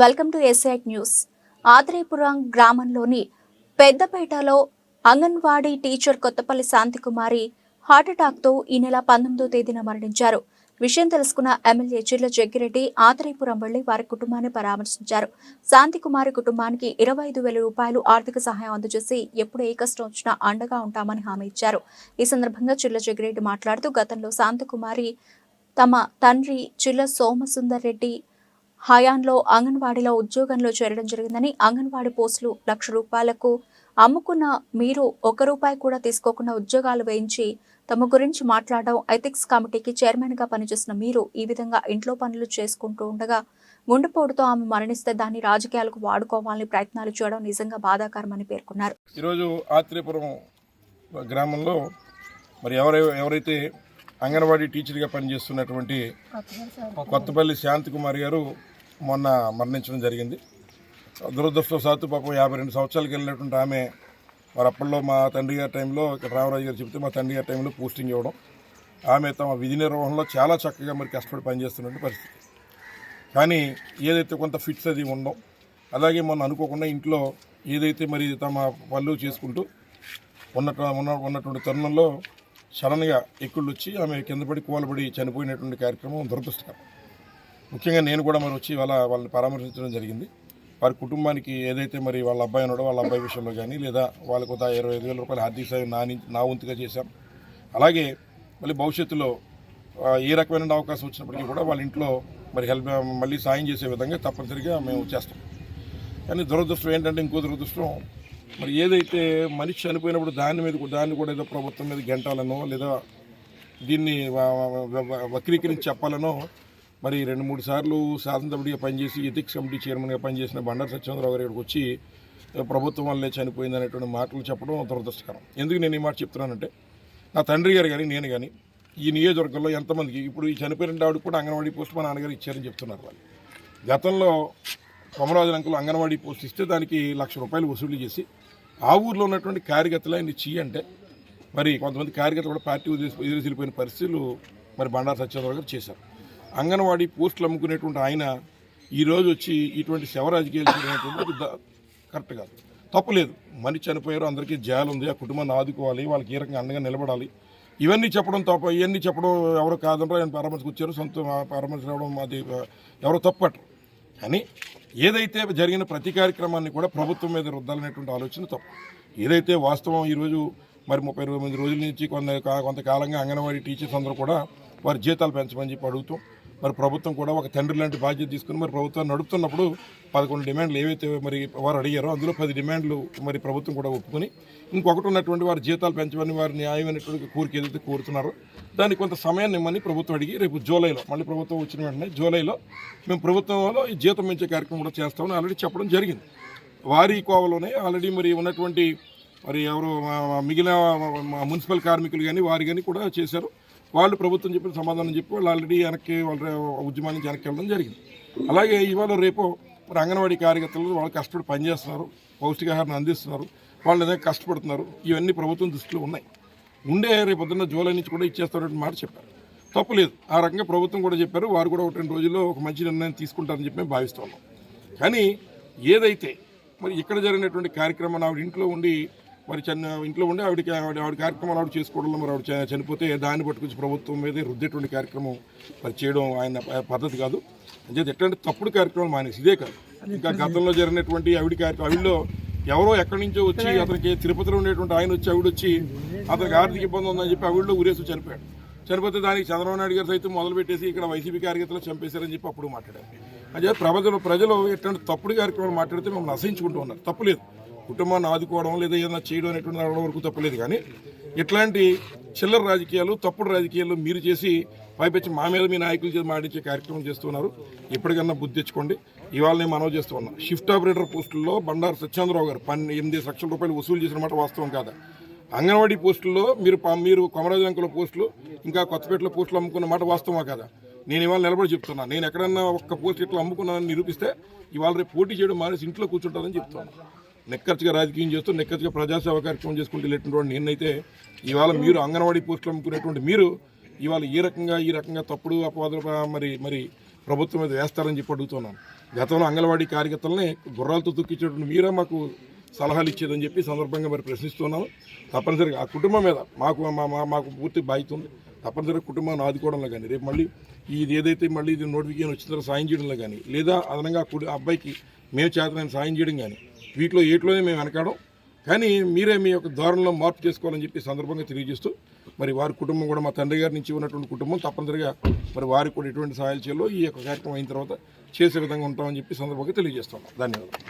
Welcome to SIT news. Atreyapuram గ్రామంలోని పెద్దపేటలో anganwadi teacher Kothapalli Santhi Kumari హార్ట్అటాక్తో ఈ నెల పంతొమ్మిదో తేదీన మరణించారు. విషయం తెలుసుకున్న ఎమ్మెల్యే చిర్ల జగ్గిరెడ్డి ఆత్రేపురం వెళ్ళి వారి కుటుంబాన్ని పరామర్శించారు. శాంతికుమారి కుటుంబానికి ఇరవై ఐదు వేల రూపాయలు ఆర్థిక సహాయం అందజేసి ఎప్పుడు ఏ కష్టం వచ్చినా అండగా ఉంటామని హామీ ఇచ్చారు. ఈ సందర్భంగా చిర్ల జగ్గిరెడ్డి మాట్లాడుతూ గతంలో శాంతికుమారి తమ తండ్రి చిల్ల సోమసుందర్ రెడ్డి హయాంలో అంగన్వాడీలో ఉద్యోగంలో చేరడం జరిగిందని అంగన్వాడీ పోస్టులు లక్ష రూపాయలకు అమ్ముకున్న మీరు ఒక రూపాయి కూడా తీసుకోకుండా ఉద్యోగాలు వేయించి తమ గురించి మాట్లాడడం ఎథిక్స్ కమిటీకి చైర్మన్గా పనిచేసిన మీరు ఈ విధంగా ఇంట్లో పనులు చేసుకుంటూ ఉండగా గుండెపోటుతో ఆమె మరణిస్తే దాన్ని రాజకీయాలకు వాడుకోవాలని ప్రయత్నాలు చేయడం నిజంగా బాధాకరమని పేర్కొన్నారు. ఈరోజు ఆత్రేయపురం గ్రామంలో మరి ఎవరై ఎవరైతే అంగన్వాడీ టీచర్గా పనిచేస్తున్నటువంటి కొత్తపల్లి శాంతికుమారి గారు మొన్న మరణించడం జరిగింది. దురదృష్టవశాత్తు పాపం యాభై రెండు సంవత్సరాలకు వెళ్ళినటువంటి ఆమె మరి అప్పట్లో మా తండ్రి గారి టైంలో ఇక్కడ రామరాజు గారు చెప్తే మా తండ్రి గారి టైంలో పోస్టింగ్ ఇవ్వడం. ఆమె తమ విధి నిర్వహణలో చాలా చక్కగా మరి కష్టపడి పనిచేస్తున్నటువంటి పరిస్థితి. కానీ ఏదైతే కొంత ఫిట్స్ అది ఉండడం అలాగే మొన్న అనుకోకుండా ఇంట్లో ఏదైతే మరి తమ పనులు చేసుకుంటూ ఉన్నట్టు ఉన్న ఉన్నటువంటి తరుణంలో సడన్గా ఎక్కుళ్ళు వచ్చి ఆమె కింద పడి కూలబడి చనిపోయినటువంటి కార్యక్రమం దురదృష్టకరం. ముఖ్యంగా నేను కూడా మరి వచ్చి వాళ్ళ వాళ్ళని పరామర్శించడం జరిగింది. వారి కుటుంబానికి ఏదైతే మరి వాళ్ళ అబ్బాయి ఉన్నాడో వాళ్ళ అబ్బాయి విషయంలో కానీ లేదా వాళ్ళకు ఒక ఇరవై ఐదు వేల రూపాయల ఆర్థిక సాయం నా నా వంతుగా చేశాం. అలాగే మళ్ళీ భవిష్యత్తులో ఏ రకమైన అవకాశం వచ్చినప్పటికీ కూడా వాళ్ళ ఇంట్లో మరి హెల్ప్ మళ్ళీ సాయం చేసే విధంగా తప్పనిసరిగా మేము చేస్తాం. కానీ దురదృష్టం ఏంటంటే ఇంకో దురదృష్టం మరి ఏదైతే మనిషి చనిపోయినప్పుడు దాని మీద దాన్ని కూడా ఏదో ప్రభుత్వం మీద గెంటాలనో లేదా దీన్ని వక్రీకరించి చెప్పాలనో మరి రెండు మూడు సార్లు శాసనసభ్యుడిగా పనిచేసి ఎథిక్స్ కమిటీ చైర్మన్గా పనిచేసిన బండారు సత్యేంద్రరావు గారు ఇక్కడికి వచ్చి ప్రభుత్వం వల్లే చనిపోయింది అనేటువంటి మాటలు చెప్పడం దురదృష్టకరం. ఎందుకు నేను ఈ మాట చెప్తున్నానంటే నా తండ్రి గారు కానీ నేను కానీ ఈ నియోజకవర్గంలో ఎంతమందికి ఇప్పుడు ఈ చనిపోయిన ఆవిడ కూడా అంగన్వాడీ పోస్ట్ మా నాన్నగారు ఇచ్చారని చెప్తున్నారు వాళ్ళు. గతంలో కొమరాజు అంకులు అంగన్వాడీ పోస్ట్ ఇస్తే దానికి లక్ష రూపాయలు వసూలు చేసి ఆ ఊర్లో ఉన్నటువంటి కార్యకర్తలు ఆయన చెయ్యి అంటే మరి కొంతమంది కార్యకర్తలు కూడా పార్టీ ఎదురు వెళ్ళిపోయిన పరిస్థితులు మరి బండారు సత్యేంద్రరావు గారు చేశారు. అంగన్వాడీ పోస్టులు అమ్ముకునేటువంటి ఆయన ఈరోజు వచ్చి ఇటువంటి శవ రాజకీయాలు చేయడం కరెక్ట్ కాదు. తప్పులేదు. మనిషి చనిపోయారు అందరికీ జాలు ఉంది ఆ కుటుంబాన్ని ఆదుకోవాలి వాళ్ళకి ఏ రకంగా అండగా నిలబడాలి. ఇవన్నీ చెప్పడం తప్ప ఇవన్నీ చెప్పడం ఎవరు కాదంటారు ఆయన పరామర్శకు వచ్చారు సొంత పరామర్శ రావడం అది ఎవరో తప్పట్రు కానీ ఏదైతే జరిగిన ప్రతి కార్యక్రమాన్ని కూడా ప్రభుత్వం మీద రుద్దాలనేటువంటి ఆలోచన తప్పు. ఏదైతే వాస్తవం ఈరోజు మరి ముప్పై ఇరవై మంది రోజుల నుంచి కొంత కొంతకాలంగా అంగన్వాడీ టీచర్స్ అందరూ కూడా వారి జీతాలు పెంచమని చెప్పి అడుగుతాం మరి ప్రభుత్వం కూడా ఒక తండ్రి లాంటి బాధ్యత తీసుకుని మరి ప్రభుత్వం నడుపుతున్నప్పుడు పదకొండు డిమాండ్లు ఏవైతే మరి వారు అడిగారో అందులో పది డిమాండ్లు మరి ప్రభుత్వం కూడా ఒప్పుకొని ఇంకొకటి ఉన్నటువంటి వారి జీతాలు పెంచమని వారి న్యాయమైనటువంటి కోరిక ఏదైతే కోరుతున్నారో దానికి కొంత సమయాన్ని ఇమ్మని ప్రభుత్వం అడిగి రేపు జూలైలో మళ్ళీ ప్రభుత్వం వచ్చిన వెంటనే జూలైలో మేము ప్రభుత్వంలో ఈ జీతం పెంచే కార్యక్రమం కూడా చేస్తామని ఆల్రెడీ చెప్పడం జరిగింది. వారి కోవలోనే ఆల్రెడీ మరి ఉన్నటువంటి మరి ఎవరు మిగిలిన మున్సిపల్ కార్మికులు కానీ వారు కానీ కూడా చేశారు. వాళ్ళు ప్రభుత్వం చెప్పిన సమాధానం చెప్పి వాళ్ళు ఆల్రెడీ వెనక్కి వాళ్ళ ఉద్యమాన్ని వెనక్కి వెళ్ళడం జరిగింది. అలాగే ఇవాళ రేపు మరి అంగన్వాడీ కార్యకర్తలు వాళ్ళు కష్టపడి పనిచేస్తున్నారు పౌష్టికాహారాన్ని అందిస్తున్నారు వాళ్ళు ఏదైనా కష్టపడుతున్నారు ఇవన్నీ ప్రభుత్వం దృష్టిలో ఉన్నాయి. ఉండే రేపు పొద్దున్న జూలై నుంచి కూడా ఇచ్చేస్తారని మాట చెప్పారు. తప్పులేదు. ఆ రకంగా ప్రభుత్వం కూడా చెప్పారు. వారు కూడా ఒక రెండు రోజుల్లో ఒక మంచి నిర్ణయం తీసుకుంటారని చెప్పి మేము భావిస్తున్నాం కానీ ఏదైతే మరి ఇక్కడ జరిగినటువంటి కార్యక్రమం ఆవిడ ఇంట్లో ఉండి మరి చని ఇంట్లో ఉండి ఆవిడకి ఆవిడ ఆవిడ కార్యక్రమాలు ఆవిడ చేసుకోవడంలో మరి ఆవిడ చనిపోతే దాన్ని పట్టుకొచ్చి ప్రభుత్వం మీదే రుద్దేటువంటి కార్యక్రమం మరి చేయడం ఆయన పద్ధతి కాదు. అంటే ఎట్లాంటి తప్పుడు కార్యక్రమాలు మానేసి ఇదే కాదు. ఇంకా గతంలో జరిగినటువంటి ఆవిడ కార్యక్రమం ఆవిడలో ఎవరో ఎక్కడి నుంచో వచ్చి అతనికి తిరుపతిలో ఉండేటువంటి ఆయన వచ్చి ఆవిడ వచ్చి అతనికి ఆర్థిక ఇబ్బంది ఉందని చెప్పి ఆవిడలో ఊరేసి చనిపోయాడు. చనిపోతే దానికి చంద్రబాబు నాయుడు గారు సైతం మొదలు పెట్టేసి ఇక్కడ వైసీపీ కార్యకర్తలు చంపేశారని చెప్పి అప్పుడు మాట్లాడారు. అదే ప్రజలు ప్రజలు ఎట్లాంటి తప్పుడు కార్యక్రమాలు మాట్లాడితే మమ్మల్ని అసహించుకుంటూ ఉన్నారు. తప్పులేదు కుటుంబాన్ని ఆదుకోవడం లేదా ఏదైనా చేయడం అనేటువంటి అనడం వరకు తప్పలేదు కానీ ఇట్లాంటి చిల్లర రాజకీయాలు తప్పుడు రాజకీయాలు మీరు చేసి పైపెచ్చి మా మీద మీ నాయకులు చేసి మాడించే కార్యక్రమం చేస్తున్నారు. ఎప్పటికన్నా బుద్ధి తెచ్చుకోండి. ఇవాళ నేను మనవి చేస్తూ ఉన్నా. షిఫ్ట్ ఆపరేటర్ పోస్టుల్లో బండారు సత్యేంద్రరావు గారు పన్నె ఎనిమిది లక్షల రూపాయలు వసూలు చేసిన మాట వాస్తవం కాదా? అంగన్వాడీ పోస్టుల్లో మీరు ప- మీరు కొమరాజు అంకుల పోస్టులు ఇంకా కొత్తపేటలో పోస్టులు అమ్ముకున్న మాట వాస్తవమా కదా? నేను ఇవాళ నిలబడి చెప్తున్నా. నేను ఎక్కడన్నా ఒక్క పోస్ట్ ఇట్లా అమ్ముకున్నానని నిరూపిస్తే ఇవాళ రేపు పోటీ చేయడం మానేసి ఇంట్లో కూర్చుంటారని చెప్తున్నాను నిక్కచ్చిగా రాజకీయం చేస్తూ నిక్కచ్చిగా ప్రజాసేవ కార్యక్రమం చేసుకుంటూ వెళ్ళేటువంటి నేనైతే ఇవాళ మీరు అంగన్వాడీ పోస్టులు అమ్ముకునేటువంటి మీరు ఇవాళ ఈ రకంగా ఈ రకంగా తప్పుడు అపవాదులు మరి మరి ప్రభుత్వం మీద వేస్తారని చెప్పి అడుగుతున్నాను. గతంలో అంగన్వాడీ కార్యకర్తలని గుర్రాలతో దుఃఖించేటువంటి మీరే మాకు సలహాలు ఇచ్చేదని చెప్పి సందర్భంగా మరి ప్రశ్నిస్తున్నాను. తప్పనిసరిగా ఆ కుటుంబం మీద మాకు మా- మా- మాకు పూర్తి బాధ్యత ఉంది. తప్పనిసరిగా కుటుంబాన్ని ఆదుకోవడంలో కానీ రేపు మళ్ళీ ఇది ఏదైతే మళ్ళీ ఇది నోటిఫికేషన్ వచ్చిన తర్వాత సాయం చేయడంలో కానీ లేదా అదనంగా కుడి- ఆ అబ్బాయికి మేము చేతనైన సాయం చేయడం కానీ వీటిలో ఏట్లోనే మేము వెనకాడం. కానీ మీరే మీ యొక్క ధోరణిలో మార్పు చేసుకోవాలని చెప్పి సందర్భంగా తెలియజేస్తూ మరి వారి కుటుంబం కూడా మా తండ్రి గారి నుంచి ఉన్నటువంటి కుటుంబం తప్పనిసరిగా మరి వారికి కూడా ఎటువంటి సహాయాలు చేయాలో ఈ యొక్క కార్యక్రమం అయిన తర్వాత చేసే విధంగా ఉంటామని చెప్పి సందర్భంగా తెలియజేస్తున్నాం. ధన్యవాదాలు.